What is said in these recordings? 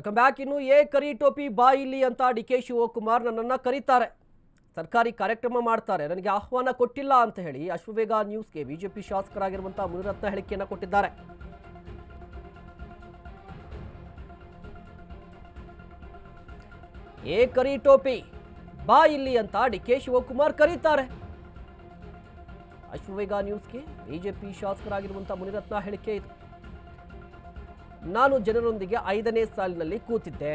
Welcome back ಇನ್ನು ಏ ಕರಿ ಟೋಪಿ ಬಾ ಇಲ್ಲಿ ಅಂತ ಡಿ ಕೆ ಶಿವಕುಮಾರ್ ನನ್ನನ್ನು ಕರೀತಾರೆ. ಸರ್ಕಾರಿ ಕಾರ್ಯಕ್ರಮ ಮಾಡ್ತಾರೆ. ನನಗೆ ಆಹ್ವಾನ ಕೊಟ್ಟಿಲ್ಲ ಅಂತ ಹೇಳಿ ಅಶ್ವವೇಗ ನ್ಯೂಸ್ಗೆ ಬಿಜೆಪಿ ಶಾಸಕರಾಗಿರುವಂಥ ಮುನಿರತ್ನ ಹೇಳಿಕೆಯನ್ನು ಕೊಟ್ಟಿದ್ದಾರೆ. ಏ ಕರಿ ಟೋಪಿ ಬಾ ಇಲ್ಲಿ ಅಂತ ಡಿ ಕೆ ಶಿವಕುಮಾರ್ ಕರೀತಾರೆ. ಅಶ್ವವೇಗ ನ್ಯೂಸ್ಗೆ ಬಿಜೆಪಿ ಶಾಸಕರಾಗಿರುವಂಥ ಮುನಿರತ್ನ ಹೇಳಿಕೆ ಇದು. ನಾನು ಜನರೊಂದಿಗೆ ಐದನೇ ಸಾಲಿನಲ್ಲಿ ಕೂತಿದ್ದೆ.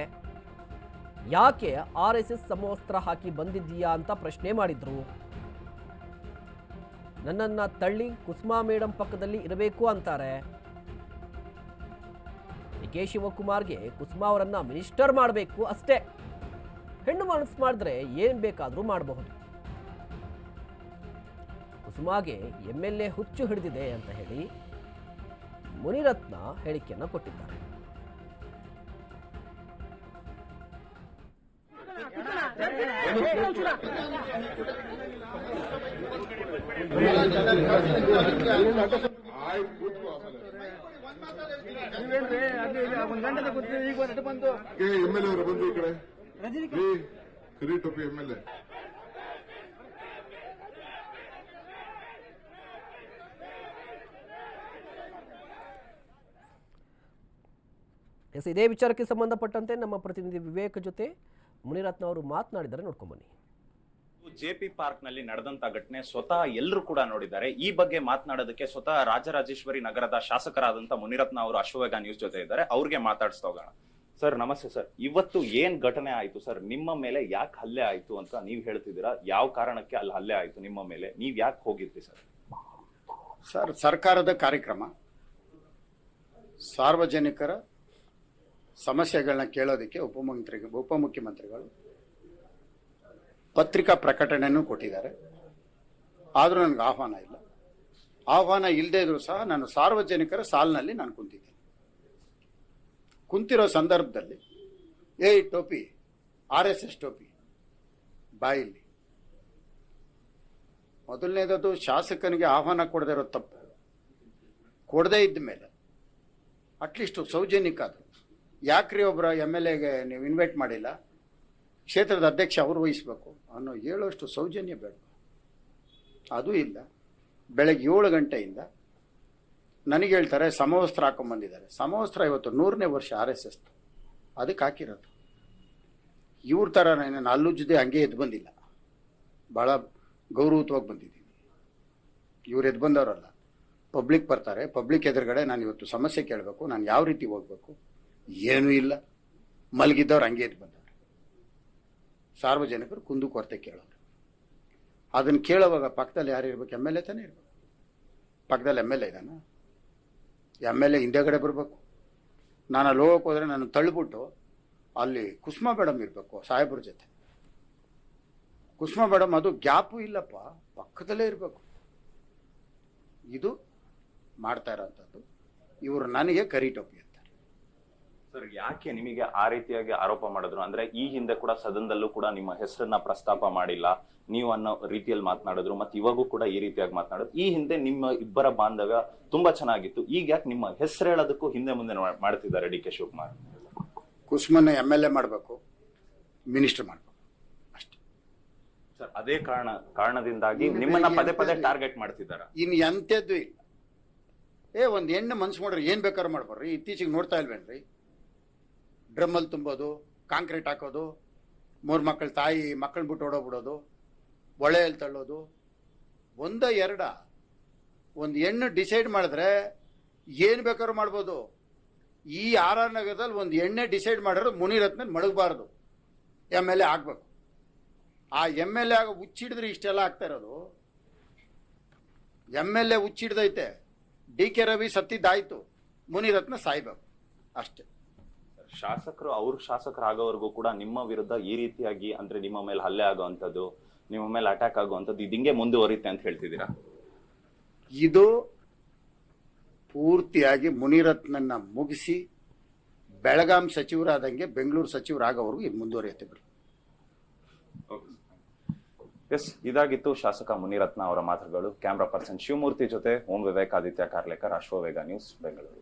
ಯಾಕೆ ಆರ್ ಎಸ್ ಎಸ್ ಸಮವಸ್ತ್ರ ಹಾಕಿ ಬಂದಿದ್ದೀಯಾ ಅಂತ ಪ್ರಶ್ನೆ ಮಾಡಿದ್ರು. ನನ್ನನ್ನ ತಳ್ಳಿ ಕುಸುಮಾ ಮೇಡಂ ಪಕ್ಕದಲ್ಲಿ ಇರಬೇಕು ಅಂತಾರೆ. ಕೆ ಶಿವಕುಮಾರ್ಗೆ ಕುಸುಮಾ ಅವರನ್ನ ಮಿನಿಸ್ಟರ್ ಮಾಡಬೇಕು ಅಷ್ಟೇ. ಹೆಣ್ಣು ಮನಸ್ಸು ಮಾಡಿದ್ರೆ ಏನ್ ಬೇಕಾದರೂ ಮಾಡಬಹುದು. ಕುಸುಮಾಗೆ ಎಂ ಎಲ್ ಎ ಹುಚ್ಚು ಹಿಡಿದಿದೆ ಅಂತ ಹೇಳಿ ಮುನಿರತ್ನ ಹೇಳಿಕೆಯನ್ನು ಕೊಟ್ಟಿದ್ದಾರೆ. ಎಂ ಎಲ್ ಅವರು ಬಂದು ಈ ಕಡೆ. ಕರಿ ಟೊಪ್ಪಿ ಎಂ ಎಲ್ ಎ. ಎಸ್ ಇದೇ ವಿಚಾರಕ್ಕೆ ಸಂಬಂಧಪಟ್ಟಂತೆ ನಮ್ಮ ಪ್ರತಿನಿಧಿ ವಿವೇಕ್ ಜೊತೆ ಮುನಿರತ್ನ ಅವರು ಮಾತನಾಡಿದರೆ ನೋಡ್ಕೊಂಬನ್ನಿ ಜೆಪಿ ಪಾರ್ಕ್ನಲ್ಲಿ ನಡೆದಂತ ಘಟನೆ ಸ್ವತಃ ಎಲ್ಲರೂ ಕೂಡ ನೋಡಿದ್ದಾರೆ. ಈ ಬಗ್ಗೆ ಮಾತನಾಡೋದಕ್ಕೆ ಸ್ವತಃ ರಾಜರಾಜೇಶ್ವರಿ ನಗರದ ಶಾಸಕರಾದಂತ ಮುನಿರತ್ನ ಅವರು ಅಶ್ವವೇಗ ನ್ಯೂಸ್ ಜೊತೆ ಇದ್ದಾರೆ. ಅವ್ರಿಗೆ ಮಾತಾಡಿಸ್ತಾ ಹೋಗೋಣ. ಸರ್ ನಮಸ್ತೆ ಸರ್. ಇವತ್ತು ಏನ್ ಘಟನೆ ಆಯ್ತು ಸರ್? ನಿಮ್ಮ ಮೇಲೆ ಯಾಕೆ ಹಲ್ಲೆ ಆಯ್ತು ಅಂತ ನೀವ್ ಹೇಳ್ತಿದ್ದೀರಾ? ಯಾವ ಕಾರಣಕ್ಕೆ ಅಲ್ಲಿ ಹಲ್ಲೆ ಆಯ್ತು ನಿಮ್ಮ ಮೇಲೆ? ನೀವ್ ಯಾಕೆ ಹೋಗಿದ್ರಿ ಸರ್? ಸರ್ ಸರ್ಕಾರದ ಕಾರ್ಯಕ್ರಮ. ಸಾರ್ವಜನಿಕರ ಸಮಸ್ಯೆಗಳನ್ನ ಕೇಳೋದಕ್ಕೆ ಉಪಮಂತ್ರಿ ಉಪಮುಖ್ಯಮಂತ್ರಿಗಳು ಪತ್ರಿಕಾ ಪ್ರಕಟಣೆನೂ ಕೊಟ್ಟಿದ್ದಾರೆ. ಆದರೂ ನನಗೆ ಆಹ್ವಾನ ಇಲ್ಲ. ಆಹ್ವಾನ ಇಲ್ಲದೇ ಇದ್ರೂ ಸಹ ನಾನು ಸಾರ್ವಜನಿಕರ ಸಾಲಿನಲ್ಲಿ ನಾನು ಕುಂತಿದ್ದೇನೆ. ಕುಂತಿರೋ ಸಂದರ್ಭದಲ್ಲಿ ಏ ಟೋಪಿ, ಆರ್ ಎಸ್ ಎಸ್ ಟೋಪಿ ಬಾಯಿಲಿ ಮೊದಲನೇದದು ಶಾಸಕನಿಗೆ ಆಹ್ವಾನ ಕೊಡದೇ ಇರೋ ತಪ್ಪು. ಕೊಡದೇ ಇದ್ದ ಮೇಲೆ ಅಟ್ಲೀಸ್ಟ್ ಸೌಜನ್ಯಕ್ಕಾದ್ರು ಯಾಕ್ರಿ ಒಬ್ಬರ ಎಂ ಎಲ್ ಎಗೆ ನೀವು ಇನ್ವೈಟ್ ಮಾಡಿಲ್ಲ? ಕ್ಷೇತ್ರದ ಅಧ್ಯಕ್ಷ ಅವರು ವಹಿಸ್ಬೇಕು. ಅನ್ನೋ ಹೇಳೋಷ್ಟು ಸೌಜನ್ಯ ಬೇಡ. ಅದು ಇಲ್ಲ. ಬೆಳಗ್ಗೆ ಏಳು ಗಂಟೆಯಿಂದ ನನಗೆ ಹೇಳ್ತಾರೆ, ಸಮವಸ್ತ್ರ ಹಾಕೊಂಬಂದಿದ್ದಾರೆ. ಸಮವಸ್ತ್ರ ಇವತ್ತು ನೂರನೇ ವರ್ಷ ಆರ್ ಎಸ್ ಎಸ್ ಅದಕ್ಕೆ ಹಾಕಿರೋದು. ಇವ್ರ ಥರ ನಾನು ಜೊತೆ ಹಂಗೆ ಎದ್ದು ಬಂದಿಲ್ಲ. ಭಾಳ ಗೌರವತ್ವಾಗಿ ಬಂದಿದ್ದೀನಿ. ಇವ್ರು ಎದ್ದು ಬಂದವರಲ್ಲ. ಪಬ್ಲಿಕ್ ಬರ್ತಾರೆ. ಪಬ್ಲಿಕ್ ಎದುರುಗಡೆ ನಾನು ಇವತ್ತು ಸಮಸ್ಯೆ ಕೇಳಬೇಕು. ನಾನು ಯಾವ ರೀತಿ ಹೋಗ್ಬೇಕು? ಏನೂ ಇಲ್ಲ. ಮಲಗಿದ್ದವ್ರು ಹಂಗೆ ಬಂದವರು. ಸಾರ್ವಜನಿಕರು ಕುಂದು ಕೊರತೆ ಕೇಳೋರು. ಅದನ್ನು ಕೇಳುವಾಗ ಪಕ್ಕದಲ್ಲಿ ಯಾರು ಇರ್ಬೇಕು? ಎಂ ಎಲ್ ಎ ತಾನೇ ಇರ್ಬೇಕು. ಪಕ್ಕದಲ್ಲಿ ಎಂ ಎಲ್ ಎ ಇದ್ದಾನ ಎಂ ಎಲ್ ಎ ಹಿಂದೆಗಡೆ ಬರಬೇಕು. ನಾನು ಅಲ್ಲಿ ಹೋಗಕ್ಕೆ ಹೋದರೆ ನಾನು ತಳ್ಳಿಬಿಟ್ಟು ಅಲ್ಲಿ ಕುಸುಮಾ ಮೇಡಮ್ ಇರಬೇಕು, ಸಾಹೇಬ್ರ ಜೊತೆ. ಕುಸುಮಾ ಮೇಡಮ್ ಅದು ಗ್ಯಾಪು ಇಲ್ಲಪ್ಪ, ಪಕ್ಕದಲ್ಲೇ ಇರಬೇಕು. ಇದು ಮಾಡ್ತಾ ಇರೋಂಥದ್ದು. ಇವರು ನನಗೆ ಕರಿ ಟೋಪಿ ಅಂತಾರೆ ಸರ್ ಯಾಕೆ ನಿಮಗೆ ಆ ರೀತಿಯಾಗಿ ಆರೋಪ ಮಾಡಿದ್ರು? ಅಂದ್ರೆ ಈ ಹಿಂದೆ ಕೂಡ ಸದನದಲ್ಲೂ ಕೂಡ ನಿಮ್ಮ ಹೆಸರನ್ನ ಪ್ರಸ್ತಾಪ ಮಾಡಿಲ್ಲ. ನೀವು ಅನ್ನೋ ರೀತಿಯಲ್ಲಿ ಮಾತನಾಡಿದ್ರು ಮತ್ತೆ ಇವಾಗೂ ಕೂಡ ಈ ರೀತಿಯಾಗಿ ಮಾತನಾಡಿದ್ರು. ಈ ಹಿಂದೆ ನಿಮ್ಮ ಇಬ್ಬರ ಬಾಂಧವ್ಯ ತುಂಬಾ ಚೆನ್ನಾಗಿತ್ತು. ಈಗ ಯಾಕೆ ನಿಮ್ಮ ಹೆಸರು ಹೇಳೋದಕ್ಕೂ ಹಿಂದೆ ಮುಂದೆ ಮಾಡ್ತಿದ್ದಾರೆ ಡಿ ಕೆ ಶಿವಕುಮಾರ್? ಕುಸುಮನ್ನ ಎಂ ಎಲ್ ಎ ಮಾಡಬೇಕು ಮಿನಿಸ್ಟರ್ ಮಾಡಬೇಕು. ಅಷ್ಟೇ. ಸರ್ ಅದೇ ಕಾರಣ ಕಾರಣದಿಂದಾಗಿ ನಿಮ್ಮನ್ನ ಪದೇ ಪದೇ ಟಾರ್ಗೆಟ್ ಮಾಡ್ತಿದ್ದಾರೆ? ಇನ್ನು ಎಂಥದ್ದು ಇಲ್ಲ. ಏ ಒಂದು ಹೆಣ್ಣು ಮನ್ಸು ಮಾಡ್ರಿ ಏನ್ ಬೇಕಾದ್ರೂ ಮಾಡ್ಬಾರ್ರಿ ಇತ್ತೀಚೆಗೆ ನೋಡ್ತಾ ಇಲ್ವೇನ್ರಿ? ಡ್ರಮ್ಮಲ್ಲಿ ತುಂಬೋದು, ಕಾಂಕ್ರೀಟ್ ಹಾಕೋದು, ಮೂರು ಮಕ್ಕಳ ತಾಯಿ ಮಕ್ಕಳನ್ನ ಬಿಟ್ಟು ಓಡೋಗ್ಬಿಡೋದು ಒಳೆಯಲ್ಲಿ ತಳ್ಳೋದು. ಒಂದ ಎರಡ, ಒಂದು ಹೆಣ್ಣು ಡಿಸೈಡ್ ಮಾಡಿದ್ರೆ ಏನು ಬೇಕಾದ್ರೂ ಮಾಡ್ಬೋದು. ಈ ಆರ್ ಆರ್ ನಗರದಲ್ಲಿ ಒಂದು ಎಣ್ಣೆ ಡಿಸೈಡ್ ಮಾಡಿದ್ರೆ ಮುನಿರತ್ನ ಮಡಗಬಾರ್ದು. ಎಂ ಎಲ್ ಎ ಆಗಬೇಕು. ಆ ಎಂ ಎಲ್ ಎ ಆಗ ಹುಚ್ಚಿಡಿದ್ರೆ ಇಷ್ಟೆಲ್ಲ ಆಗ್ತಾ ಇರೋದು. ಎಂ ಎಲ್ ಎ ಹುಚ್ಚಿಡ್ದೈತೆ ಡಿ ಕೆ ರವಿ ಸತ್ತಿದ್ದಾಯ್ತು. ಮುನಿರತ್ನ ಸಾಯ್ಬೇಕು. ಅಷ್ಟೇ. ಶಾಸಕರು ಅವ್ರ ಶಾಸಕರಾಗೋವರೆಗೂ ಕೂಡ ನಿಮ್ಮ ವಿರುದ್ಧ ಈ ರೀತಿಯಾಗಿ ಅಂದ್ರೆ ನಿಮ್ಮ ಮೇಲೆ ಹಲ್ಲೆ ಆಗುವಂಥದ್ದು ನಿಮ್ಮ ಮೇಲೆ ಅಟ್ಯಾಕ್ ಆಗುವಂಥದ್ದು ಇದು ಹಿಂಗೆ ಮುಂದುವರಿತೆ ಅಂತ ಹೇಳ್ತಿದ್ದೀರಾ? ಇದು ಪೂರ್ತಿಯಾಗಿ ಮುನಿರತ್ನನ್ನ ಮುಗಿಸಿ ಬೆಳಗಾಂ ಸಚಿವರಾದಂಗೆ ಬೆಂಗಳೂರು ಸಚಿವರಾಗೋವರೆಗೂ ಇದು ಮುಂದುವರಿಯುತ್ತೆ ಬಿಡಿ. ಎಸ್ ಇದಾಗಿತ್ತು ಶಾಸಕ ಮುನಿರತ್ನ ಅವರ ಮಾತುಗಳು. ಕ್ಯಾಮ್ರಾ ಪರ್ಸನ್ ಶಿವಮೂರ್ತಿ ಜೊತೆ ಓಂ ವಿವೇಕಾದಿತ್ಯ ಕಾರ್ಲೇಕರ್ ಅಶ್ವವೇಗ ನ್ಯೂಸ್ ಬೆಂಗಳೂರು.